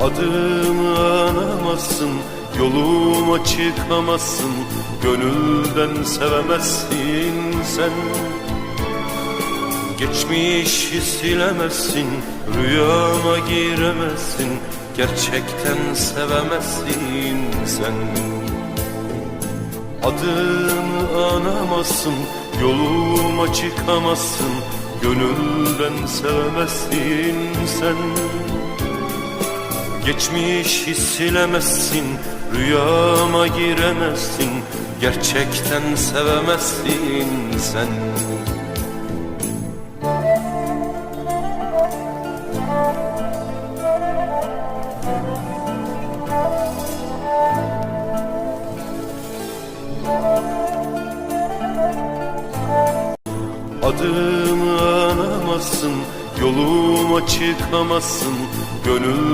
Adımı anamazsın Yoluma çıkamazsın. Gönülden sevemezsin sen. Geçmişi silemezsin Rüyama giremezsin. Gerçekten sevemezsin sen. Adımı anamazsın Yoluma çıkamazsın. Gönülden sevemezsin sen Geçmişi silemezsin Rüyama giremezsin Gerçekten sevemezsin sen. Adımı anamazsın Yoluma çıkamazsın Gönül